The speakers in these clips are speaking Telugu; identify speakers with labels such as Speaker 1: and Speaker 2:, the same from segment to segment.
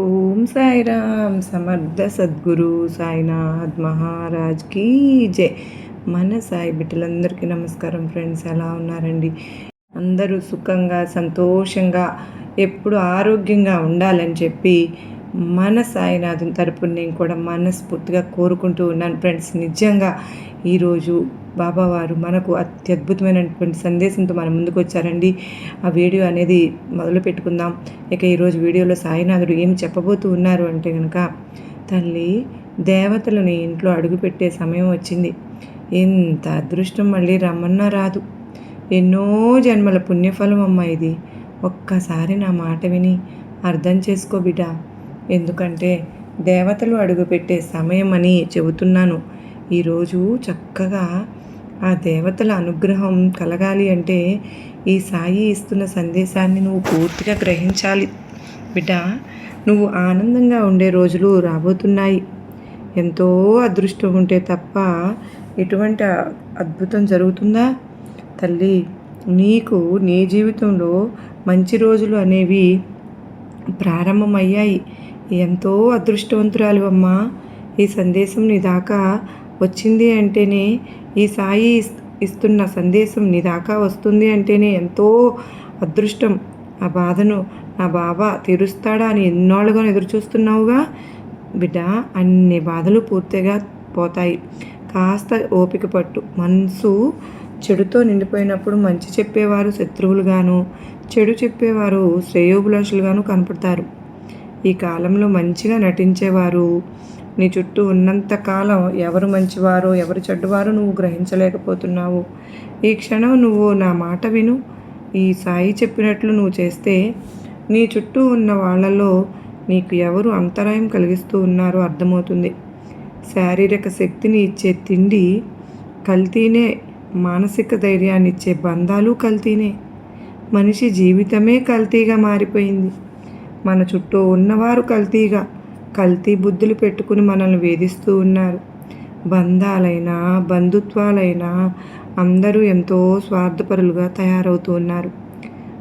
Speaker 1: ఓం సాయిరామ్ సమర్థ సద్గురు సాయినాథ్ మహారాజ్ కీ జై. మన సాయి బిడ్డలందరికీ నమస్కారం ఫ్రెండ్స్ ఎలా ఉన్నారండి? అందరూ సుఖంగా సంతోషంగా ఎప్పుడు ఆరోగ్యంగా ఉండాలని చెప్పి మన సాయినాథుని తరపున నేను కూడా మనస్ఫూర్తిగా కోరుకుంటూ ఉన్నాను. ఫ్రెండ్స్ నిజంగా ఈరోజు బాబావారు మనకు అత్యద్భుతమైనటువంటి సందేశంతో మన ముందుకు వచ్చారండి. ఆ వీడియో అనేది మొదలు పెట్టుకుందాం. ఇక ఈరోజు వీడియోలో సాయినాథుడు ఏం చెప్పబోతూ ఉన్నారు అంటే కనుక తల్లి దేవతలని ఇంట్లో అడుగుపెట్టే సమయం వచ్చింది. ఇంత అదృష్టం మళ్ళీ రమ్మన్నా రాదు. ఎన్నో జన్మల పుణ్యఫలం అమ్మ ఇది. ఒక్కసారి నా మాట విని అర్థం చేసుకో బిడ్డ. ఎందుకంటే దేవతలు అడుగుపెట్టే సమయం అని చెబుతున్నాను ఈరోజు చక్కగా ఆ దేవతల అనుగ్రహం కలగాలి అంటే ఈ సాయి ఇస్తున్న సందేశాన్ని నువ్వు పూర్తిగా గ్రహించాలి. బిడ్డ నువ్వు ఆనందంగా ఉండే రోజులు రాబోతున్నాయి. ఎంతో అదృష్టం ఉంటే తప్ప ఎటువంటి అద్భుతం జరుగుతుందా? తల్లి నీకు నీ జీవితంలో మంచి రోజులు అనేవి ప్రారంభమయ్యాయి. ఎంతో అదృష్టవంతురాలు అమ్మా ఈ సందేశం నీ దాకా వచ్చింది అంటేనే ఈ సాయి ఇస్తున్న సందేశం నీ దాకా వస్తుంది అంటేనే ఎంతో అదృష్టం. ఆ బాధను నా బాబా తీరుస్తాడా అని ఎన్నోళ్ళుగా ఎదురు చూస్తున్నావుగా బిడ్డ అన్ని బాధలు పూర్తిగా పోతాయి. కాస్త ఓపిక పట్టు. మనసు చెడుతో నిండిపోయినప్పుడు మంచి చెప్పేవారు శత్రువులుగాను చెడు చెప్పేవారు శ్రేయోభిలాషులుగాను కనపడతారు. ఈ కాలంలో మంచిగా నటించేవారు నీ చుట్టూ ఉన్నంతకాలం ఎవరు మంచివారు ఎవరు చెడ్డవారో నువ్వు గ్రహించలేకపోతున్నావు. ఈ క్షణం నువ్వు నా మాట విను. ఈ సాయి చెప్పినట్లు నువ్వు చేస్తే నీ చుట్టూ ఉన్న వాళ్ళలో నీకు ఎవరు అంతరాయం కలిగిస్తూ ఉన్నారో అర్థమవుతుంది. శారీరక శక్తిని ఇచ్చే తిండి కల్తీనే మానసిక ధైర్యాన్ని ఇచ్చే బంధాలు కల్తీనే. మనిషి జీవితమే కల్తీగా మారిపోయింది. మన చుట్టూ ఉన్నవారు కల్తీగా కల్తీ బుద్ధులు పెట్టుకుని మనల్ని వేధిస్తూ ఉన్నారు. బంధాలైనా బంధుత్వాలైనా అందరూ ఎంతో స్వార్థపరులుగా తయారవుతూ ఉన్నారు.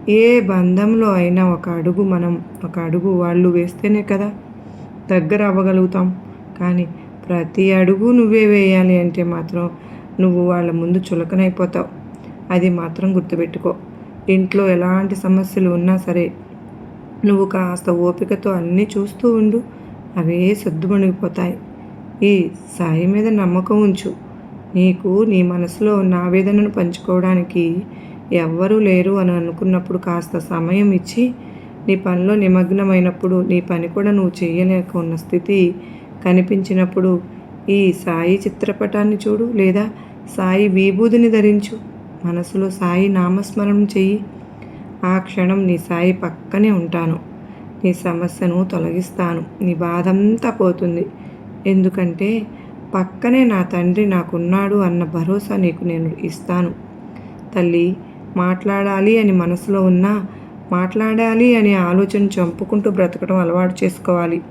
Speaker 1: ఏ బంధంలో అయినా ఒక అడుగు మనం ఒక అడుగు వాళ్ళు వేస్తేనే కదా దగ్గర అవ్వగలుగుతాం. కానీ ప్రతి అడుగు నువ్వే వేయాలి అంటే మాత్రం నువ్వు వాళ్ళ ముందు చులకనైపోతావు. అది మాత్రం గుర్తుపెట్టుకో. ఇంట్లో ఎలాంటి సమస్యలు ఉన్నా సరే నువ్వు కాస్త ఓపికతో అన్నీ చూస్తూ ఉండు. అవే సద్దుమణిగిపోతాయి ఈ సాయి మీద నమ్మకం ఉంచు. నీకు నీ మనసులో ఉన్న ఆవేదనను పంచుకోవడానికి ఎవ్వరూ లేరు అని అనుకున్నప్పుడు కాస్త సమయం ఇచ్చి నీ పనిలో నిమగ్నమైనప్పుడు నీ పని కూడా నువ్వు చేయలేక ఉన్న స్థితి కనిపించినప్పుడు ఈ సాయి చిత్రపటాన్ని చూడు లేదా సాయి విభూదిని ధరించు. మనసులో సాయి నామస్మరణం చెయ్యి. ఆ క్షణం నీ సాయి పక్కనే ఉంటాను. నీ సమస్యను తొలగిస్తాను. నీ బాధంతా పోతుంది. ఎందుకంటే పక్కనే నా తండ్రి నాకున్నాడు అన్న భరోసా నీకు నేను ఇస్తాను. తల్లి మాట్లాడాలి అని మనసులో ఉన్నా మాట్లాడాలి అనే ఆలోచన చంపుకుంటూ బ్రతకడం అలవాటు చేసుకోవాలి.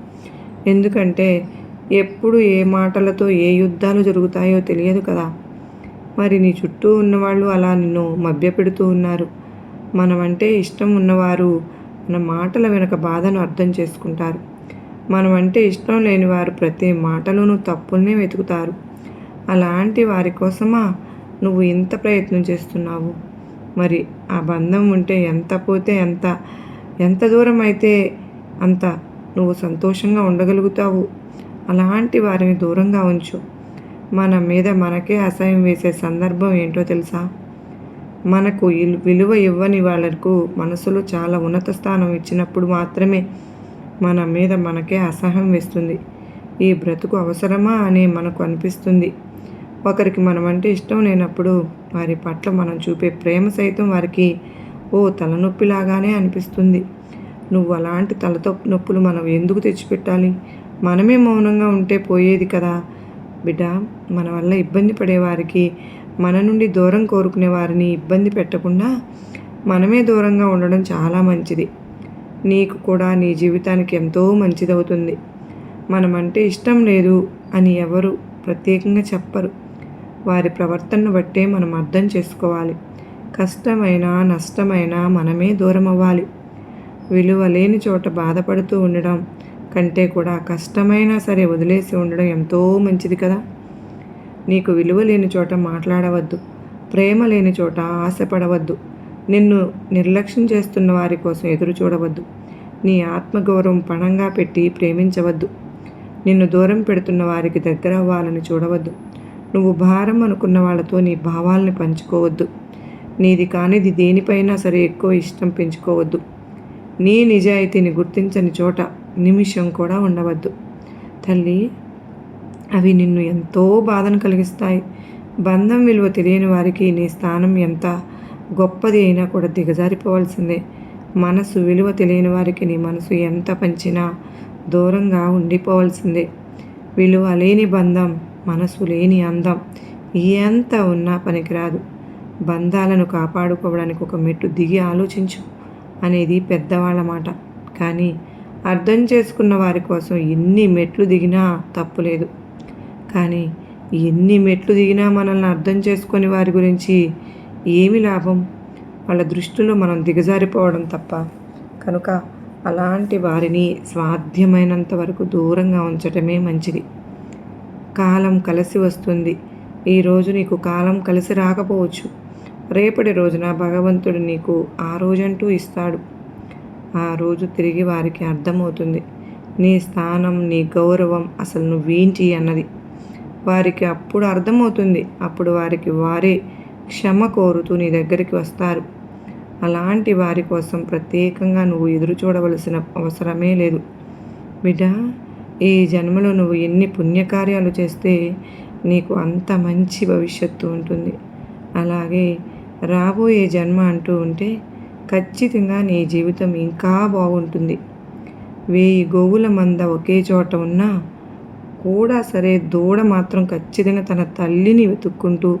Speaker 1: ఎందుకంటే ఎప్పుడు ఏ మాటలతో ఏ యుద్ధాలు జరుగుతాయో తెలియదు కదా. మరి నీ చుట్టూ ఉన్నవాళ్ళు అలా నిన్ను మభ్యపెడుతూ ఉన్నారు. మనమంటే ఇష్టం ఉన్నవారు మన మాటల వెనుక బాధను అర్థం చేసుకుంటారు. మనమంటే ఇష్టం లేని వారు ప్రతి మాటలోనూ తప్పుల్నే వెతుకుతారు. అలాంటి వారి కోసమా నువ్వు ఇంత ప్రయత్నం చేస్తున్నావు? మరి ఆ బంధం ఉంటే ఎంత పోతే ఎంత ఎంత దూరం అయితే అంత నువ్వు సంతోషంగా ఉండగలుగుతావు? అలాంటి వారిని దూరంగా ఉంచు. మన మీద మనకే అసహ్యం వేసే సందర్భం ఏంటో తెలుసా? మనకు విలువ ఇవ్వని వాళ్ళకు మనసులో చాలా ఉన్నత స్థానం ఇచ్చినప్పుడు మాత్రమే మన మీద మనకే అసహ్యం వేస్తుంది. ఈ బ్రతుకు అవసరమా అని మనకు అనిపిస్తుంది. ఒకరికి మనం అంటే ఇష్టం లేనప్పుడు వారి పట్ల మనం చూపే ప్రేమ సైతం వారికి ఓ తలనొప్పిలాగానే అనిపిస్తుంది. నువ్వు అలాంటి తలతో నొప్పులు మనం ఎందుకు తెచ్చిపెట్టాలి? మనమే మౌనంగా ఉంటే పోయేది కదా. బిడ్డ మన వల్ల ఇబ్బంది పడేవారికి మన నుండి దూరం కోరుకునే వారిని ఇబ్బంది పెట్టకుండా మనమే దూరంగా ఉండడం చాలా మంచిది. నీకు కూడా నీ జీవితానికి ఎంతో మంచిదవుతుంది. మనమంటే ఇష్టం లేదు అని ఎవరు ప్రత్యేకంగా చెప్పరు. వారి ప్రవర్తనను బట్టే మనం అర్థం చేసుకోవాలి. కష్టమైనా నష్టమైనా మనమే దూరం అవ్వాలి విలువ లేని చోట బాధపడుతూ ఉండడం కంటే కూడా కష్టమైనా సరే వదిలేసి ఉండడం ఎంతో మంచిది కదా. నీకు విలువ లేని చోట మాట్లాడవద్దు. ప్రేమ లేని చోట ఆశపడవద్దు. నిన్ను నిర్లక్ష్యం చేస్తున్న వారి కోసం ఎదురు చూడవద్దు. నీ ఆత్మగౌరవం పణంగా పెట్టి ప్రేమించవద్దు. నిన్ను దూరం పెడుతున్న వారికి దగ్గర అవ్వాలని చూడవద్దు. నువ్వు భారం అనుకున్న వాళ్ళతో నీ భావాల్ని పంచుకోవద్దు. నీది కానిది దేనిపైనా సరే ఎక్కువ ఇష్టం పెంచుకోవద్దు. నీ నిజాయితీని గుర్తించని చోట నిమిషం కూడా ఉండవద్దు. తల్లి అవి నిన్ను ఎంతో బాధను కలిగిస్తాయి. బంధం విలువ తెలియని వారికి నీ స్థానం ఎంత గొప్పది అయినా కూడా దిగజారిపోవాల్సిందే. మనసు విలువ తెలియని వారికి నీ మనసు ఎంత పంచినా దూరంగా ఉండిపోవాల్సిందే. విలువ లేని బంధం మనసు లేని అందం ఎంత ఉన్నా పనికిరాదు. బంధాలను కాపాడుకోవడానికి ఒక మెట్టు దిగి ఆలోచించు అనేది పెద్దవాళ్ళ మాట. కానీ అర్థం చేసుకున్న వారి కోసం ఎన్ని మెట్లు దిగినా తప్పులేదు కానీ ఎన్ని మెట్లు దిగినా మనల్ని అర్థం చేసుకుని వారి గురించి ఏమి లాభం? వాళ్ళ దృష్టిలో మనం దిగజారిపోవడం తప్ప. కనుక అలాంటి వారిని స్వాధ్యమైనంత వరకు దూరంగా ఉంచటమే మంచిది. కాలం కలిసి వస్తుంది. ఈరోజు నీకు కాలం కలిసి రాకపోవచ్చు. రేపటి రోజున భగవంతుడు నీకు ఆ రోజంటూ ఇస్తాడు. ఆ రోజు తిరిగి వారికి అర్థమవుతుంది. నీ స్థానం నీ గౌరవం అసలు నువ్వేంటి అన్నది. వారికి అప్పుడు అర్థమవుతుంది. అప్పుడు వారికి వారే క్షమ కోరుతూ నీ దగ్గరికి వస్తారు. అలాంటి వారి కోసం ప్రత్యేకంగా నువ్వు ఎదురు చూడవలసిన అవసరమే లేదు. బిడ్డ ఈ జన్మలో నువ్వు ఎన్ని పుణ్యకార్యాలు చేస్తే నీకు అంత మంచి భవిష్యత్తు ఉంటుంది. అలాగే రాబోయే జన్మ అంటూ ఉంటే ఖచ్చితంగా నీ జీవితం ఇంకా బాగుంటుంది. వేయి గోవుల మంద ఒకే చోట ఉన్నా కూడా సరే దూడ మాత్రం ఖచ్చితంగా తన తల్లిని వెతుక్కుంటూ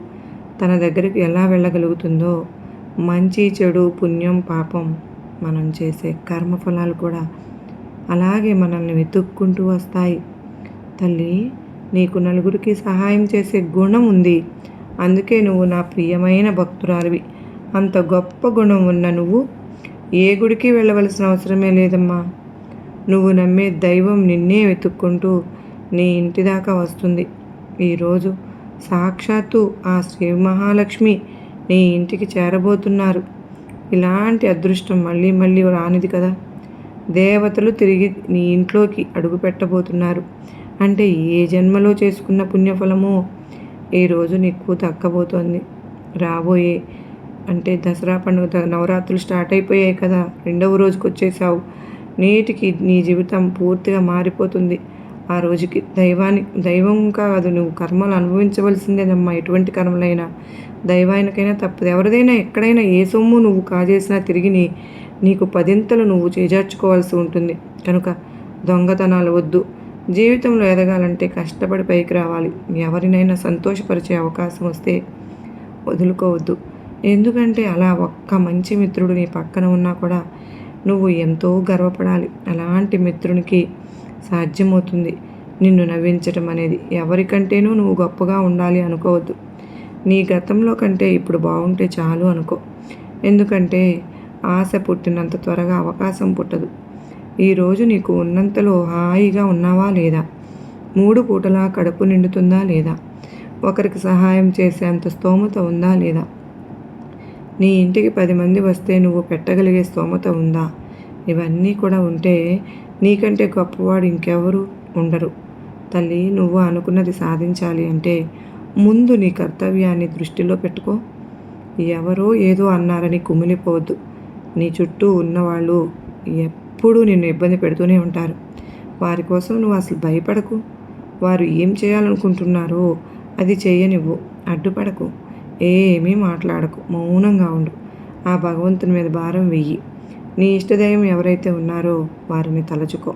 Speaker 1: తన దగ్గరికి ఎలా వెళ్ళగలుగుతుందో మంచి చెడు పుణ్యం పాపం మనం చేసే కర్మఫలాలు కూడా అలాగే మనల్ని వెతుక్కుంటూ వస్తాయి. తల్లి నీకు నలుగురికి సహాయం చేసే గుణం ఉంది. అందుకే నువ్వు నా ప్రియమైన భక్తురాలివి. అంత గొప్ప గుణం ఉన్న నువ్వు ఏ గుడికి వెళ్ళవలసిన అవసరమే లేదమ్మా. నువ్వు నమ్మే దైవం నిన్నే వెతుక్కుంటూ నీ ఇంటి దాకా వస్తుంది. ఈరోజు సాక్షాత్తు ఆ శ్రీ మహాలక్ష్మి నీ ఇంటికి చేరబోతున్నారు. ఇలాంటి అదృష్టం మళ్ళీ మళ్ళీ రానిది కదా. దేవతలు తిరిగి నీ ఇంట్లోకి అడుగు పెట్టబోతున్నారు. అంటే ఏ జన్మలో చేసుకున్న పుణ్యఫలమో ఈరోజు నీకు దక్కబోతోంది. రాబోయే అంటే దసరా పండుగ నవరాత్రులు స్టార్ట్ అయిపోయాయి కదా. రెండవ రోజుకి వచ్చేసావు నేటికి నీ జీవితం పూర్తిగా మారిపోతుంది. ఆ రోజుకి దైవాన్ని దైవం కాదు నువ్వు కర్మలు అనుభవించవలసిందేనమ్మా. ఎటువంటి కర్మలైనా దైవానికైనా తప్పదు. ఎవరిదైనా ఎక్కడైనా ఏ సొమ్ము నువ్వు కాజేసినా తిరిగి నీ నీకు పదింతలు నువ్వు చేజార్చుకోవాల్సి ఉంటుంది. కనుక దొంగతనాలు వద్దు. జీవితంలో ఎదగాలంటే కష్టపడి పైకి రావాలి. ఎవరినైనా సంతోషపరిచే అవకాశం వస్తే వదులుకోవద్దు. ఎందుకంటే అలా ఒక్క మంచి మిత్రుడు నీ పక్కన ఉన్నా కూడా నువ్వు ఎంతో గర్వపడాలి. అలాంటి మిత్రునికి సాధ్యమవుతుంది నిన్ను నవ్వించటం అనేది. ఎవరికంటేనూ నువ్వు గొప్పగా ఉండాలి అనుకోవద్దు. నీ గతంలో కంటే ఇప్పుడు బాగుంటే చాలు అనుకో. ఎందుకంటే ఆశ పుట్టినంత త్వరగా అవకాశం పుట్టదు. ఈరోజు నీకు ఉన్నంతలో హాయిగా ఉన్నావా లేదా? మూడు పూటలా కడుపు నిండుతుందా లేదా? ఒకరికి సహాయం చేసేంత స్తోమత ఉందా లేదా? నీ ఇంటికి పది మంది వస్తే నువ్వు పెట్టగలిగే స్తోమత ఉందా? ఇవన్నీ కూడా ఉంటే నీకంటే గొప్పవాడు ఇంకెవరు ఉండరు. తల్లి నువ్వు అనుకున్నది సాధించాలి అంటే ముందు నీ కర్తవ్యాన్ని దృష్టిలో పెట్టుకో. ఎవరో ఏదో అన్నారని కుమిలిపోవద్దు. నీ చుట్టూ ఉన్నవాళ్ళు ఎప్పుడూ నిన్ను ఇబ్బంది పెడుతూనే ఉంటారు. వారి కోసం నువ్వు అసలు భయపడకు. వారు ఏం చేయాలనుకుంటున్నారో అది చేయనివ్వు. అడ్డుపడకు. ఏమీ మాట్లాడకు. మౌనంగా ఉండు. ఆ భగవంతుని మీద భారం వెయ్యి. నీ ఇష్టదైవం ఎవరైతే ఉన్నారో వారిని తలచుకో.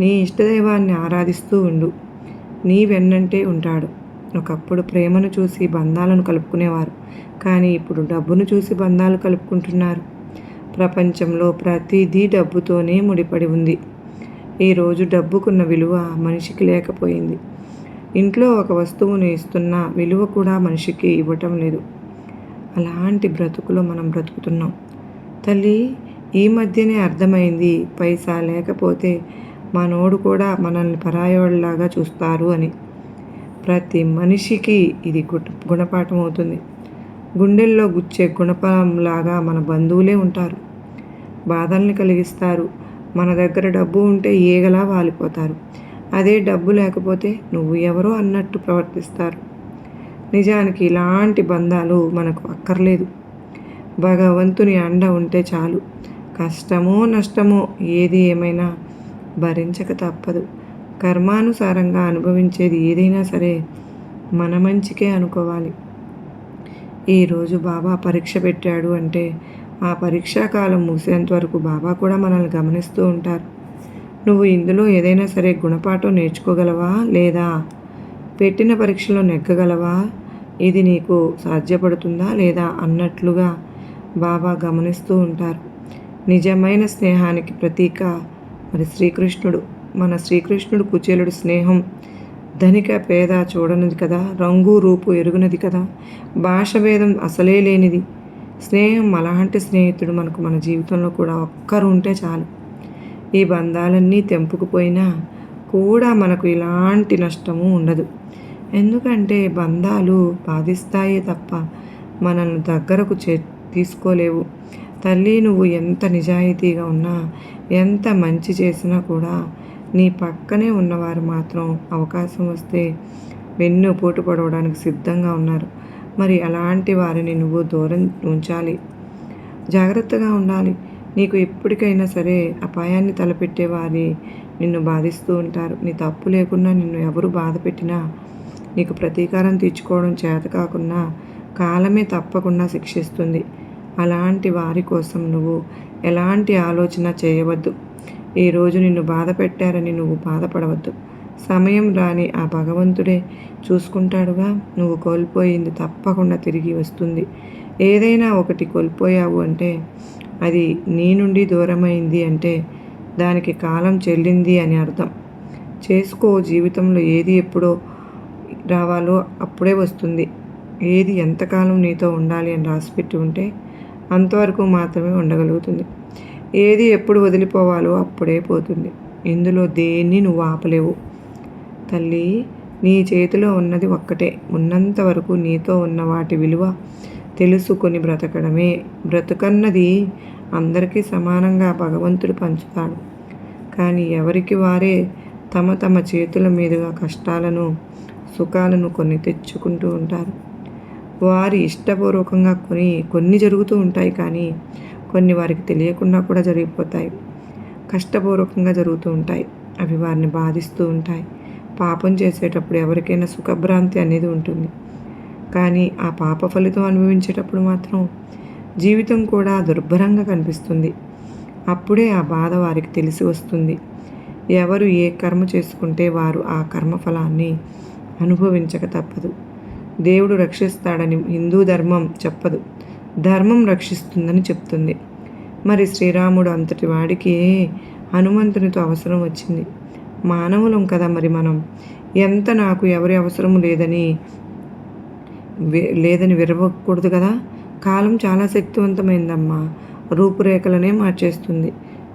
Speaker 1: నీ ఇష్టదైవాన్ని ఆరాధిస్తూ ఉండు. నీ వెన్నంటే ఉంటాడు. ఒకప్పుడు ప్రేమను చూసి బంధాలను కలుపుకునేవారు. కానీ ఇప్పుడు డబ్బును చూసి బంధాలు కలుపుకుంటున్నారు. ప్రపంచంలో ప్రతిదీ డబ్బుతోనే ముడిపడి ఉంది. ఈరోజు డబ్బుకున్న విలువ మనిషికి లేకపోయింది. ఇంట్లో ఒక వస్తువును ఇస్తున్న విలువ కూడా మనిషికి ఇవ్వటం లేదు. అలాంటి బ్రతుకులో మనం బ్రతుకుతున్నాం. తల్లి ఈ మధ్యనే అర్థమైంది పైసా లేకపోతే మనోడు కూడా మనల్ని పరాయోళ్ళలాగా చూస్తారు అని. ప్రతి మనిషికి ఇది గుట్ గుణపాఠం అవుతుంది. గుండెల్లో గుచ్చే గుణపంలాగా మన బంధువులే ఉంటారు. బాధల్ని కలిగిస్తారు. మన దగ్గర డబ్బు ఉంటే ఏగలా వాలిపోతారు. అదే డబ్బు లేకపోతే నువ్వు ఎవరో అన్నట్టు ప్రవర్తిస్తారు. నిజానికి ఇలాంటి బంధాలు మనకు అక్కర్లేదు. భగవంతుని అండ ఉంటే చాలు. కష్టమో నష్టమో ఏది ఏమైనా భరించక తప్పదు. కర్మానుసారంగా అనుభవించేది ఏదైనా సరే మన మంచికే అనుకోవాలి. ఈరోజు బాబా పరీక్ష పెట్టాడు అంటే ఆ పరీక్షా కాలం ముగిసేంత వరకు బాబా కూడా మనల్ని గమనిస్తూ ఉంటారు. నువ్వు ఇందులో ఏదైనా సరే గుణపాఠం నేర్చుకోగలవా లేదా? పెట్టిన పరీక్షలో నెగ్గగలవా? ఇది నీకు సాధ్యపడుతుందా లేదా? అన్నట్లుగా బాబా గమనిస్తూ ఉంటారు. నిజమైన స్నేహానికి ప్రతీక మరి శ్రీకృష్ణుడు. మన శ్రీకృష్ణుడు కుచేలుడు స్నేహం. ధనిక పేద చూడనిది కదా రంగు రూపు ఎరుగునది కదా. భాష భేదం అసలే లేనిది. స్నేహం అలాంటి స్నేహితుడు మనకు మన జీవితంలో కూడా ఒక్కరు ఉంటే చాలు. ఈ బంధాలన్నీ తెంపుకుపోయినా కూడా మనకు ఇలాంటి నష్టము ఉండదు. ఎందుకంటే బంధాలు బాధిస్తాయే తప్ప మనల్ని దగ్గరకు చే తీసుకోలేవు. తల్లి నువ్వు ఎంత నిజాయితీగా ఉన్నా ఎంత మంచి చేసినా కూడా నీ పక్కనే ఉన్నవారు మాత్రం అవకాశం వస్తే వెన్ను పోటు పడవడానికి సిద్ధంగా ఉన్నారు. మరి అలాంటి వారిని నువ్వు దూరం ఉంచాలి. జాగ్రత్తగా ఉండాలి. నీకు ఎప్పటికైనా సరే అపాయాన్ని తలపెట్టేవారి. నిన్ను బాధిస్తూ ఉంటారు. నీ తప్పు లేకుండా నిన్ను ఎవరు బాధ పెట్టినా నీకు ప్రతీకారం తీర్చుకోవడం చేత కాకుండా కాలమే తప్పకుండా శిక్షిస్తుంది. అలాంటి వారి కోసం నువ్వు ఎలాంటి ఆలోచన చేయవద్దు. ఈరోజు నిన్ను బాధ పెట్టారని నువ్వు బాధపడవద్దు. సమయం రాని ఆ భగవంతుడే చూసుకుంటాడుగా. నువ్వు కోల్పోయింది తప్పకుండా తిరిగి వస్తుంది. ఏదైనా ఒకటి కోల్పోయావు అంటే అది నీ నుండి దూరమైంది అంటే దానికి కాలం చెల్లింది అని అర్థం. చేసుకో జీవితంలో ఏది ఎప్పుడో రావాలో అప్పుడే వస్తుంది. ఏది ఎంతకాలం నీతో ఉండాలి అని రాసిపెట్టి ఉంటే అంతవరకు మాత్రమే ఉండగలుగుతుంది. ఏది ఎప్పుడు వదిలిపోవాలో అప్పుడే పోతుంది. ఇందులో దేన్ని నువ్వు ఆపలేవు. తల్లి నీ చేతిలో ఉన్నది ఒక్కటే. ఉన్నంత వరకు నీతో ఉన్న వాటి విలువ తెలుసుకొని బ్రతకడమే. బ్రతుకన్నది అందరికీ సమానంగా భగవంతుడు పంచుతాడు. కానీ ఎవరికి వారే తమ తమ చేతుల మీదుగా కష్టాలను సుఖాలను కొన్ని తెచ్చుకుంటూ ఉంటారు. వారి ఇష్టపూర్వకంగా కొన్ని కొన్ని జరుగుతూ ఉంటాయి కానీ కొన్ని వారికి తెలియకుండా కూడా జరిగిపోతాయి. కష్టపూర్వకంగా జరుగుతూ ఉంటాయి. అవి వారిని బాధిస్తూ ఉంటాయి. పాపం చేసేటప్పుడు ఎవరికైనా సుఖభ్రాంతి అనేది ఉంటుంది. కానీ ఆ పాప ఫలితం అనుభవించేటప్పుడు మాత్రం జీవితం కూడా దుర్భరంగా కనిపిస్తుంది. అప్పుడే ఆ బాధ వారికి తెలిసి వస్తుంది. ఎవరు ఏ కర్మ చేసుకుంటే వారు ఆ కర్మఫలాన్ని అనుభవించక తప్పదు. దేవుడు రక్షిస్తాడని హిందూ ధర్మం చెప్పదు. ధర్మం రక్షిస్తుందని చెప్తుంది. మరి శ్రీరాముడు అంతటి వాడికి హనుమంతునితో అవసరం వచ్చింది. మానవులం కదా మరి మనం. ఎంత నాకు ఎవరి అవసరం లేదని లేదని విరవకూడదు కదా? కాలం చాలా శక్తివంతమైందమ్మా. రూపురేఖలనే మార్చేస్తుంది.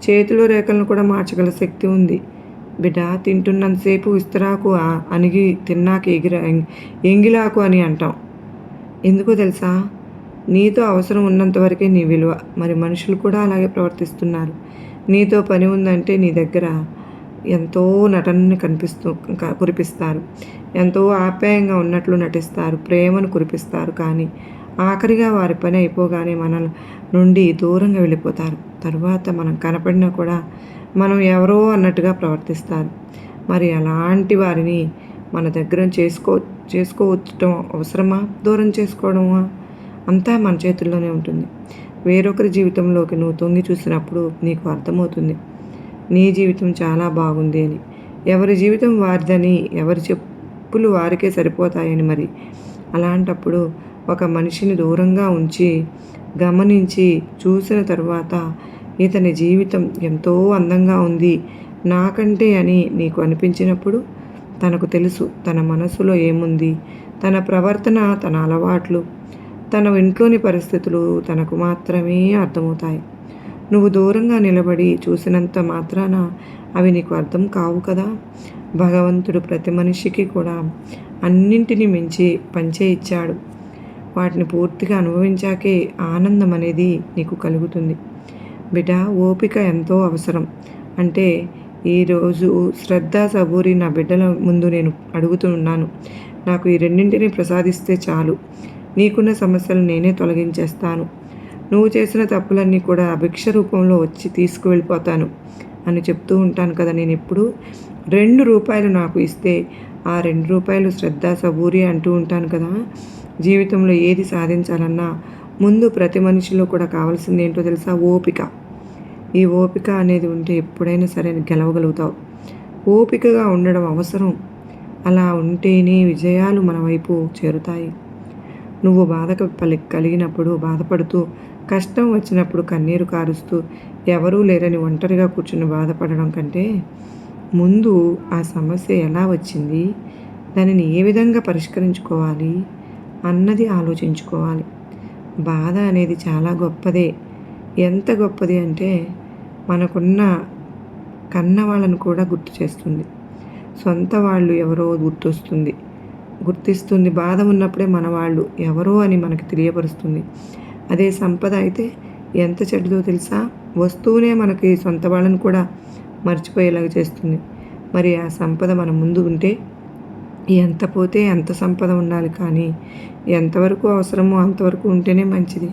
Speaker 1: చేతిలో రేఖలను కూడా మార్చగల శక్తి ఉంది. బిడ్డ తింటున్నంతసేపు విస్తరాకు అణిగి తిన్నాక ఎగిర ఎంగిలాకు అని అంటాం. ఎందుకో తెలుసా? నీతో అవసరం ఉన్నంత వరకే నీ విలువ. మరి మనుషులు కూడా అలాగే ప్రవర్తిస్తున్నారు. నీతో పని ఉందంటే నీ దగ్గర ఎంతో నటనని కనిపిస్తూ కురిపిస్తారు. ఎంతో ఆప్యాయంగా ఉన్నట్లు నటిస్తారు. ప్రేమను కురిపిస్తారు కానీ ఆఖరిగా వారి పని అయిపోగానే మన నుండి దూరంగా వెళ్ళిపోతారు. తర్వాత మనం కనపడినా కూడా మనం ఎవరో అన్నట్టుగా ప్రవర్తిస్తారు. మరి అలాంటి వారిని మన దగ్గర చేసుకో చేసుకోవచ్చటం అవసరమా? దూరం చేసుకోవడమా? అంతా మన చేతుల్లోనే ఉంటుంది. వేరొకరి జీవితంలోకి నువ్వు తొంగి చూసినప్పుడు నీకు అర్థమవుతుంది. నీ జీవితం చాలా బాగుంది అని. ఎవరి జీవితం వారిదని ఎవరి చెప్పులు వారికే సరిపోతాయని మరి. అలాంటప్పుడు ఒక మనిషిని దూరంగా ఉంచి గమనించి చూసిన తర్వాత ఇతని జీవితం ఎంతో అందంగా ఉంది నాకంటే అని నీకు అనిపించినప్పుడు తనకు తెలుసు తన మనసులో ఏముంది. తన ప్రవర్తన తన అలవాట్లు తన ఇంట్లోని పరిస్థితులు తనకు మాత్రమే అర్థమవుతాయి. నువ్వు దూరంగా నిలబడి చూసినంత మాత్రాన అవి నీకు అర్థం కావు కదా? భగవంతుడు ప్రతి మనిషికి కూడా అన్నింటినీ మించి పంచే ఇచ్చాడు. వాటిని పూర్తిగా అనుభవించాకే ఆనందం అనేది నీకు కలుగుతుంది. బిడ్డ ఓపిక ఎంతో అవసరం. అంటే ఈరోజు శ్రద్ధ సబూరి నా బిడ్డల ముందు నేను అడుగుతున్నాను. నాకు ఈ రెండింటిని ప్రసాదిస్తే చాలు. నీకున్న సమస్యలు నేనే తొలగించేస్తాను. నువ్వు చేసిన తప్పులన్నీ కూడా అభిక్ష రూపంలో వచ్చి తీసుకువెళ్ళిపోతాను అని చెప్తూ ఉంటాను కదా నేను ఎప్పుడు. రెండు రూపాయలు నాకు ఇస్తే ఆ రెండు రూపాయలు శ్రద్ధ సబూరి అంటూ ఉంటాను కదా. జీవితంలో ఏది సాధించాలన్నా ముందు ప్రతి మనిషిలో కూడా కావాల్సింది ఏంటో తెలుసా? ఓపిక. ఈ ఓపిక అనేది ఉంటే ఎప్పుడైనా సరే గెలవగలుగుతావు. ఓపికగా ఉండడం అవసరం. అలా ఉంటేనే విజయాలు మన వైపు చేరుతాయి. నువ్వు బాధక కలిగినప్పుడు బాధపడుతూ కష్టం వచ్చినప్పుడు కన్నీరు కారుస్తూ ఎవరూ లేరని ఒంటరిగా కూర్చుని బాధపడడం కంటే ముందు ఆ సమస్య ఎలా వచ్చింది? దానిని ఏ విధంగా పరిష్కరించుకోవాలి? అన్నది ఆలోచించుకోవాలి. బాధ అనేది చాలా గొప్పదే. ఎంత గొప్పది అంటే మనకున్న కన్న వాళ్ళను కూడా గుర్తు చేస్తుంది. సొంత వాళ్ళు ఎవరో గుర్తొస్తుంది. గుర్తిస్తుంది. బాధ ఉన్నప్పుడే మన వాళ్ళు ఎవరో అని మనకు తెలియపరుస్తుంది. అదే సంపద అయితే ఎంత చెడ్డదో తెలుసా? వస్తువునే మనకి సొంత వాళ్ళని కూడా మర్చిపోయేలాగా చేస్తుంది. మరి ఆ సంపద మన ముందు ఉంటే ఎంత పోతే ఎంత సంపద ఉండాలి కానీ ఎంతవరకు అవసరమో అంతవరకు ఉంటేనే మంచిది.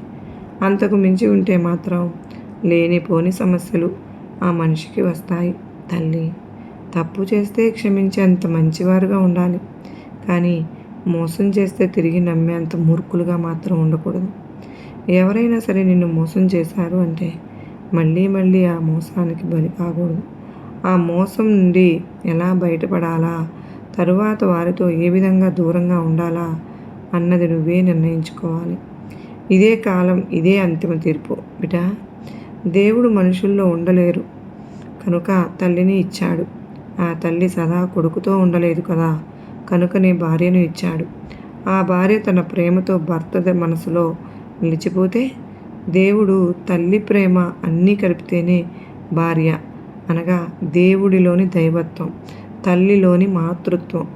Speaker 1: అంతకు మించి ఉంటే మాత్రం లేనిపోని సమస్యలు ఆ మనిషికి వస్తాయి తల్లి. తప్పు చేస్తే క్షమించేంత మంచివారుగా ఉండాలి. కానీ మోసం చేస్తే తిరిగి నమ్మేంత మూర్ఖులుగా మాత్రం ఉండకూడదు. ఎవరైనా సరే నిన్ను మోసం చేశారు అంటే మళ్ళీ మళ్ళీ ఆ మోసానికి బలి కాకూడదు. ఆ మోసం నుండి ఎలా బయటపడాలా? తరువాత వారితో ఏ విధంగా దూరంగా ఉండాలా? అన్నది నువ్వే నిర్ణయించుకోవాలి. ఇదే కాలం ఇదే అంతిమ తీర్పు బిటా. దేవుడు మనుషుల్లో ఉండలేరు. కనుక తల్లిని ఇచ్చాడు. ఆ తల్లి సదా కొడుకుతో ఉండలేదు కదా? కనుకనే భార్యను ఇచ్చాడు. ఆ భార్య తన ప్రేమతో భర్త మనసులో నిలిచిపోతే దేవుడు తల్లి ప్రేమ అన్నీ కలిపితేనే భార్య అనగా దేవుడిలోని దైవత్వం తల్లిలోని మాతృత్వం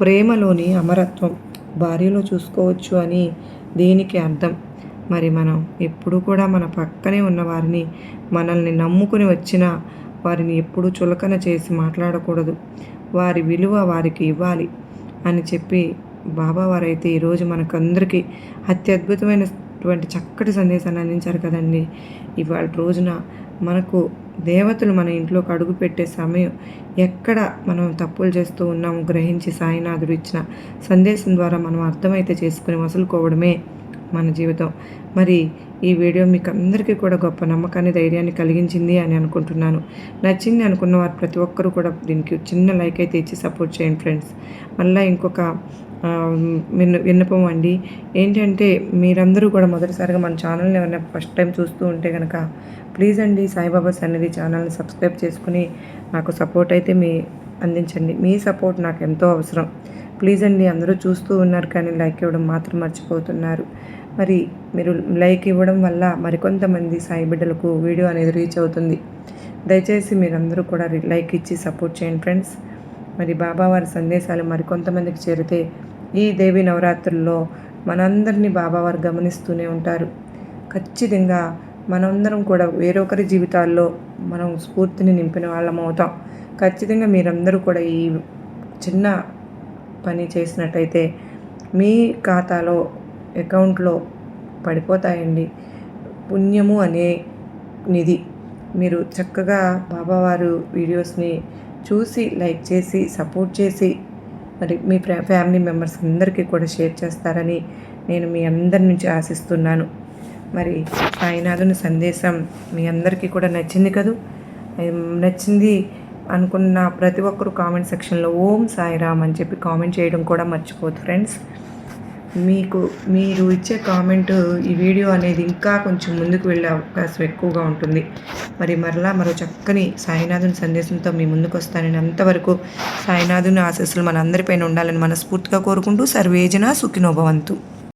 Speaker 1: ప్రేమలోని అమరత్వం. భార్యలో చూసుకోవచ్చు అని దీనికి అర్థం. మరి మనం ఎప్పుడు కూడా మన పక్కనే ఉన్న వారిని మనల్ని నమ్ముకుని వచ్చిన వారిని ఎప్పుడూ చులకన చేసి మాట్లాడకూడదు. వారి విలువ వారికి ఇవ్వాలి అని చెప్పి బాబావారైతే ఈరోజు మనకందరికీ అత్యద్భుతమైన అటువంటి చక్కటి సందేశాన్ని అందించారు కదండి. ఇవాళ రోజున మనకు దేవతలు మన ఇంట్లోకి అడుగు పెట్టే సమయం ఎక్కడ మనం తప్పులు చేస్తూ ఉన్నాము గ్రహించి సాయినాథుడు ఇచ్చిన సందేశం ద్వారా మనం అర్థమైతే చేసుకుని వసులుకోవడమే మన జీవితం. మరి ఈ వీడియో మీకు అందరికీ కూడా గొప్ప నమ్మకాన్ని ధైర్యాన్ని కలిగించింది అని అనుకుంటున్నాను. నచ్చింది అనుకున్న వారు ప్రతి ఒక్కరూ కూడా దీనికి చిన్న లైక్ అయితే ఇచ్చి సపోర్ట్ చేయండి ఫ్రెండ్స్. మళ్ళీ ఇంకొక విన్న విన్నపం అండి. ఏంటంటే మీరందరూ కూడా మొదటిసారిగా మన ఛానల్ని ఏమైనా ఫస్ట్ టైం చూస్తూ ఉంటే కనుక ప్లీజ్ అండి సాయిబాబా సన్నిధి ఛానల్ని సబ్స్క్రైబ్ చేసుకుని నాకు సపోర్ట్ అయితే మీ అందించండి. మీ సపోర్ట్ నాకు ఎంతో అవసరం. ప్లీజ్ అండి అందరూ చూస్తూ ఉన్నారు కానీ లైక్ ఇవ్వడం మాత్రం మర్చిపోతున్నారు. మరి మీరు లైక్ ఇవ్వడం వల్ల మరికొంతమంది సాయి బిడ్డలకు వీడియో అనేది రీచ్ అవుతుంది. దయచేసి మీరందరూ కూడా లైక్ ఇచ్చి సపోర్ట్ చేయండి ఫ్రెండ్స్. మరి బాబావారి సందేశాలు మరికొంతమందికి చేరితే ఈ దేవి నవరాత్రుల్లో మనందరినీ బాబావారు గమనిస్తూనే ఉంటారు. ఖచ్చితంగా మనందరం కూడా వేరొకరి జీవితాల్లో మనం స్ఫూర్తిని నింపిన వాళ్ళం అవుతాం. ఖచ్చితంగా మీరందరూ కూడా ఈ చిన్న పని చేసినట్టయితే మీ ఖాతాలో అకౌంట్లో పడిపోతాయండి. పుణ్యము అనే నిధి. మీరు చక్కగా బాబావారు వీడియోస్ని చూసి లైక్ చేసి సపోర్ట్ చేసి మరి మీ ఫ్యామిలీ మెంబర్స్ అందరికీ కూడా షేర్ చేస్తారని నేను మీ అందరి నుంచి ఆశిస్తున్నాను. మరి సాయినాథుని సందేశం మీ అందరికీ కూడా నచ్చింది కదూ? నచ్చింది అనుకున్న ప్రతి ఒక్కరు కామెంట్ సెక్షన్లో ఓం సాయిరామ్ అని చెప్పి కామెంట్ చేయడం కూడా మర్చిపోదు ఫ్రెండ్స్. మీకు మీరు ఇచ్చే కామెంట్ ఈ వీడియో అనేది ఇంకా కొంచెం ముందుకు వెళ్ళే అవకాశం ఎక్కువగా ఉంటుంది. మరి మరలా మరో చక్కని సాయినాథుని సందేశంతో మీ ముందుకు వస్తానని అంతవరకు సాయినాథుని ఆశస్సులు మనందరిపైన ఉండాలని మనస్ఫూర్తిగా కోరుకుంటూ సర్వేజన సుఖినోభవంతు.